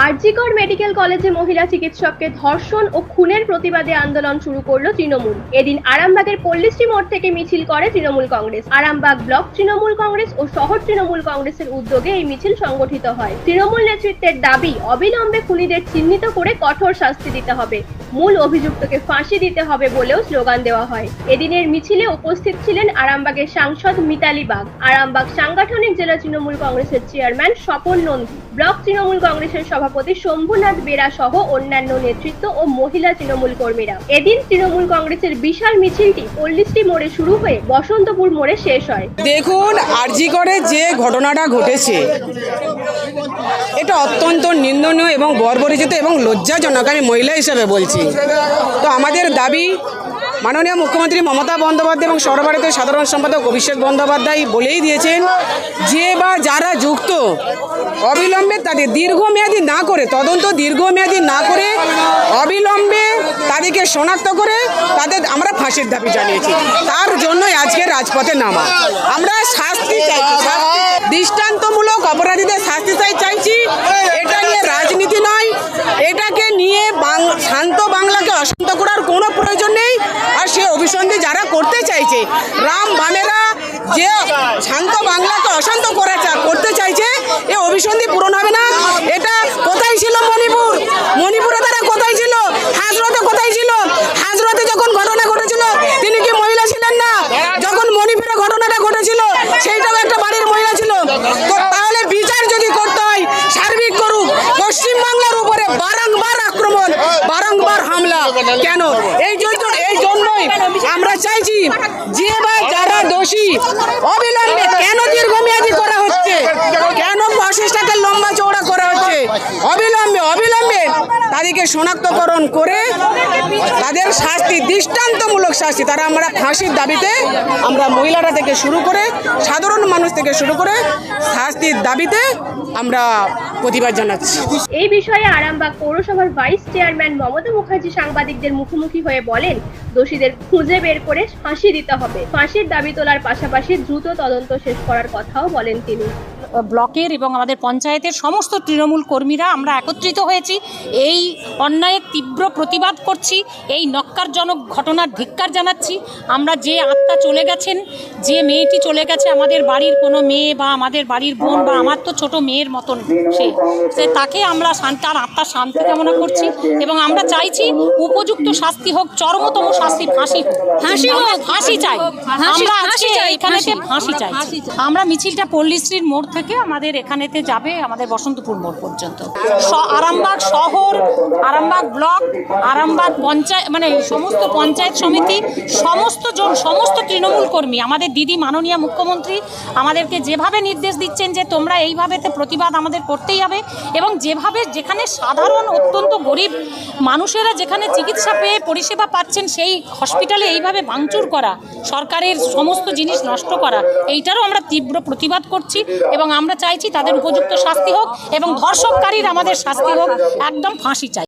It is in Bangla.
আরজিকর মেডিকেল কলেজে মহিলা চিকিৎসককে ধর্ষণ ও খুনের প্রতিবাদে আন্দোলন শুরু করল তৃণমূল। এদিন আরামবাগের পল্লিশ্রী মোড় থেকে মিছিল করে তৃণমূল কংগ্রেস। আরামবাগ ব্লক তৃণমূল কংগ্রেস ও শহর তৃণমূল কংগ্রেসের উদ্যোগে এই মিছিল সংগঠিত হয়। তৃণমূল নেতৃত্বের দাবি, অবিলম্বে খুনিদের চিহ্নিত করে কঠোর শাস্তি দিতে হবে। মূল অভিযুক্তকে ফাঁসি দিতে হবে বলেও স্লোগান দেওয়া হয়। এদিনের মিছিলে উপস্থিত ছিলেন আরামবাগের সাংসদ মিতালি বাগ। আরামবাগ সাংগঠনিক জেলা তৃণমূল কংগ্রেসের চেয়ারম্যান স্বপন নন্দী, ব্লক তৃণমূল কংগ্রেসের সভাপতি শম্ভুনাথ বেরা সহ অন্যান্য নেতৃত্ব ও মহিলা তৃণমূল কর্মীরা। এদিন তৃণমূল কংগ্রেসের বিশাল মিছিলটি পল্লিশ্রী মোড়ে শুরু হয়ে বসন্তপুর মোড়ে শেষ হয়। দেখুন, আরজি করে যে ঘটনাটা ঘটেছে এটা অত্যন্ত নিন্দনীয় এবং বর্বরিচিত এবং লজ্জাজনক আমি মহিলা হিসেবে বলছি তো আমাদের দাবি, মাননীয় মুখ্যমন্ত্রী মমতা বন্দ্যোপাধ্যায় এবং সর্বভারতীয় সাধারণ সম্পাদক অভিষেক বন্দ্যোপাধ্যায় বলেই দিয়েছেন যে বা যারা যুক্ত, অবিলম্বে তাদের দীর্ঘমেয়াদী না করে, তদন্ত দীর্ঘমেয়াদী না করে, অবিলম্বে তাদেরকে শনাক্ত করে তাদের আমরা ফাঁসির দাবি জানিয়েছি তার জন্যই আজকে রাজপথে নামা আমরা শাস্তি চাইছি। দৃষ্টান্তমূলক অপরাধীদের শাস্তি চাই চাইছি এটা নিয়ে রাজনীতি নয় এটাকে নিয়ে বাং- শান্ত বাংলাকে অশান্ত করার কোনো প্রয়োজন নেই আর সে অভিসন্ধি যারা করতে চাইছে রাম বামেরা যে শান্ত বাংলাকে অশান্ত করা করতে চাইছে, এ অভিসন্ধি পূরণ হবে না। এটা কোথায় ছিল মণিপুর? মণিপুরে তারা কোথায় ছিল? হাজরতে কোথায় ছিল? হাজরতে যখন ঘটনা ঘটেছিল, তিনি কি মহিলা ছিলেন না? যখন মণিপুরে ঘটনাটা ঘটেছিল, সেইটাও একটা বাড়ির মহিলা ছিল। তো তাহলে বিচার যদি করতে হয়, সার্বিক করুক, পশ্চিমবাংলার উপরে বারংবার আক্রমণ, বারংবার হামলা। কেন? এই জন্য এই জন্যই আমরা চাইছি যে অবিলম্বে কেন দীর্ঘমেয়াদী করা হচ্ছে? কেন প্রসেসটাকে লম্বা চৌড়া করা হচ্ছে? অবিলম্বে অবিলম্বে তাদেরকে শনাক্তকরণ করে তাদের শাস্তি, দৃষ্টান্তমূলক শাস্তি, তারা আমরা ফাঁসির দাবিতে আমরা মহিলারা থেকে শুরু করে, সাধারণ মানুষ থেকে শুরু করে শাস্তির দাবিতে আমরা প্রতিবাদ জানাচ্ছি। এই বিষয়ে আরামবাগ পৌরসভার ভাইস চেয়ারম্যান মমতা মুখার্জি সাংবাদিকদের মুখোমুখি হয়ে বলেন, দোষীদের খুঁজে বের করে ফাঁসি দিতে হবে। ফাঁসির দাবি তোলার পাশাপাশি দ্রুত তদন্ত শেষ করার কথাও বলেন তিনি। ব্লকের এবং আমাদের পঞ্চায়েতের সমস্ত তৃণমূল কর্মীরা আমরা একত্রিত হয়েছি। এই অন্যায়ের তীব্র প্রতিবাদ করছি এই নক্কারজনক ঘটনার ধিক্কার জানাচ্ছি। আমরা যে আত্মা চলে গেছেন যে মেয়েটি চলে গেছে আমাদের বাড়ির কোনো মেয়ে বা আমাদের বাড়ির বোন বা আমার তো ছোট মেয়ের মতন সে। সে তাকে আমরা তার আত্মার শান্তি কামনা করছি এবং আমরা চাইছি উপযুক্ত শাস্তি হোক চরমতম শাস্তি ফাঁসি হোক। ফাঁসি ফাঁসি চাই আমরা আজকে এখানেতে ফাঁসি চাই। আমরা মিছিলটা পল্লীশ্রীর মোড় থেকে আমাদের এখানেতে যাবে আমাদের বসন্তপুর মোড় পর্যন্ত। আরামবাগ শহর, আরামবাগ ব্লক, আরামবাগ পঞ্চায়েত মানে সমস্ত পঞ্চায়েত সমিতি, সমস্ত জন, সমস্ত তৃণমূল কর্মী, আমাদের দিদি মাননীয় মুখ্যমন্ত্রী আমাদেরকে যেভাবে নির্দেশ দিচ্ছেন যে তোমরা এইভাবেতে প্রতিবাদ আমাদের করতেই হবে এবং যেভাবে যেখানে সাধারণ অত্যন্ত গরিব মানুষেরা যেখানে চিকিৎসা পেয়ে পরিষেবা পাচ্ছেন, সেই হসপিটালে এইভাবে ভাঙচুর করা, সরকারের সমস্ত জিনিস নষ্ট করা, এইটারও আমরা তীব্র প্রতিবাদ করছি এবং আমরা চাইছি তাদের উপযুক্ত শাস্তি হোক এবং ধর্ষককারীর আমাদের শাস্তি হোক। একদম ফাঁসি চাই।